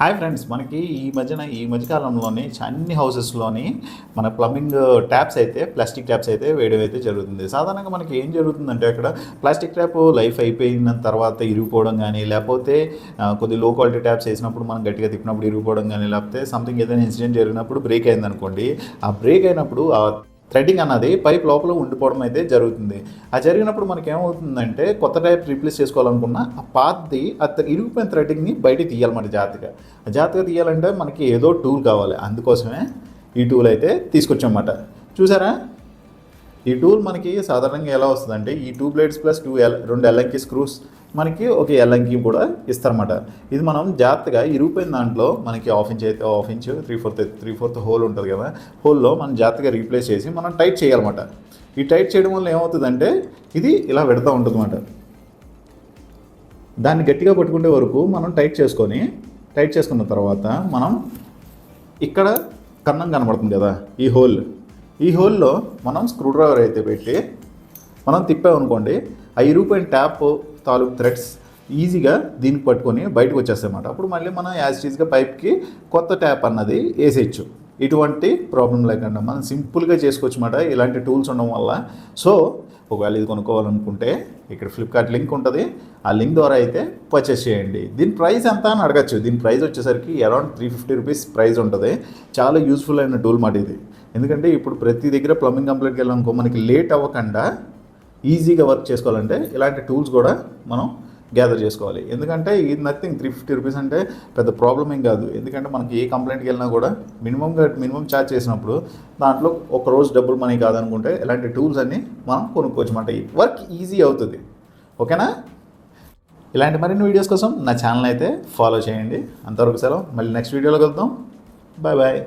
Hi friends మనకి ఈ మధ్యన ఈ మధ్యకాలంలోని అన్ని హౌసెస్లోని మన ప్లంబింగ్ ట్యాప్స్ uh, అయితే ప్లాస్టిక్ ట్యాప్స్ అయితే వేయడం అయితే జరుగుతుంది. సాధారణంగా మనకి ఏం జరుగుతుందంటే అక్కడ ప్లాస్టిక్ ట్యాప్ లైఫ్ అయిపోయిన తర్వాత ఇరిగిపోవడం కానీ లేకపోతే uh, కొద్ది లో క్వాలిటీ ట్యాప్స్ వేసినప్పుడు మనం గట్టిగా తిప్పినప్పుడు ఇరిగిపోవడం కానీ లేకపోతే సంథింగ్ ఏదైనా ఇన్సిడెంట్ జరిగినప్పుడు బ్రేక్ అయిందనుకోండి ఆ బ్రేక్ అయినప్పుడు ఆ థ్రెడ్డింగ్ అన్నది పైప్ లోపల ఉండిపోవడం అయితే జరుగుతుంది. ఆ జరిగినప్పుడు మనకి ఏమవుతుందంటే కొత్త టైప్ రీప్లేస్ చేసుకోవాలనుకున్న ఆ పాతది ఆ థ- ఇరిగిపోయిన థ్రెడ్డింగ్ని బయటికి తీయాలన్నమాట జాగ్రత్తగా. ఆ జాగ్రత్తగా తీయాలంటే మనకి ఏదో టూల్ కావాలి. అందుకోసమే ఈ టూల్ అయితే తీసుకొచ్చామన్నమాట. చూసారా? ఈ టూల్ మనకి సాధారణంగా ఎలా వస్తుందంటే ఈ two blades plus two L రెండు ఎల్ఎంకి స్క్రూస్ మనకి ఒక ఎల్లంకి కూడా ఇస్తారన్నమాట. ఇది మనం జాగ్రత్తగా ఇరిగిపోయిన దాంట్లో మనకి హాఫ్ ఇంచ్ అయితే half inch three fourth three fourth hole ఉంటుంది కదా హోల్లో మనం జాగ్రత్తగా రీప్లేస్ చేసి మనం టైట్ చేయాలన్నమాట. ఈ టైట్ చేయడం వల్ల ఏమవుతుందంటే ఇది ఇలా పెడతా ఉంటుంది దాన్ని గట్టిగా పట్టుకునే వరకు మనం టైట్ చేసుకొని టైట్ చేసుకున్న తర్వాత మనం ఇక్కడ కన్నం కనబడుతుంది కదా ఈ హోల్ ఈ హోల్లో మనం స్క్రూ డ్రైవర్ అయితే పెట్టి మనం తిప్పామనుకోండి ఆ ఇరుగుపోయిన ట్యాప్ తాలూకు థ్రెడ్స్ ఈజీగా దీనికి పట్టుకొని బయటకు వచ్చేస్తాయన్నమాట. అప్పుడు మళ్ళీ మనం యాజ్ పైప్కి కొత్త ట్యాప్ అన్నది వేసేయచ్చు. ఇటువంటి ప్రాబ్లం లేకుండా మనం సింపుల్గా చేసుకోవచ్చు ఇలాంటి టూల్స్ ఉండడం వల్ల. సో ఒకవేళ ఇది కొనుక్కోవాలనుకుంటే ఇక్కడ ఫ్లిప్కార్ట్ లింక్ ఉంటుంది. ఆ లింక్ ద్వారా అయితే పర్చేస్ చేయండి. దీని ప్రైస్ ఎంత అని అడగచ్చు. దీని ప్రైస్ వచ్చేసరికి around three fifty rupees price ఉంటుంది. చాలా యూస్ఫుల్ అయిన టూల్ మాట ఇది. ఎందుకంటే ఇప్పుడు ప్రతి దగ్గర ప్లంబింగ్ కంప్లీట్కి వెళ్ళాలనుకో మనకి లేట్ అవ్వకుండా ఈజీగా వర్క్ చేసుకోవాలంటే ఇలాంటి టూల్స్ కూడా మనం గ్యాదర్ చేసుకోవాలి. ఎందుకంటే ఇది నథింగ్ త్రీ ఫిఫ్టీ రూపీస్ అంటే పెద్ద ప్రాబ్లం ఏం కాదు. ఎందుకంటే మనకి ఏ కంప్లైంట్కి వెళ్ళినా కూడా మినిమంగా మినిమం ఛార్జ్ చేసినప్పుడు దాంట్లో ఒక రోజు డబ్బులు మనీ కాదనుకుంటే ఇలాంటి టూల్స్ అన్నీ మనం కొనుక్కోవచ్చు. అన్నమాట వర్క్ ఈజీ అవుతుంది. ఓకేనా ఇలాంటి మరిన్ని వీడియోస్ కోసం నా ఛానల్ అయితే ఫాలో చేయండి. అంతవరకు సెలవు. మళ్ళీ నెక్స్ట్ వీడియోలో కలుద్దాం. Bye bye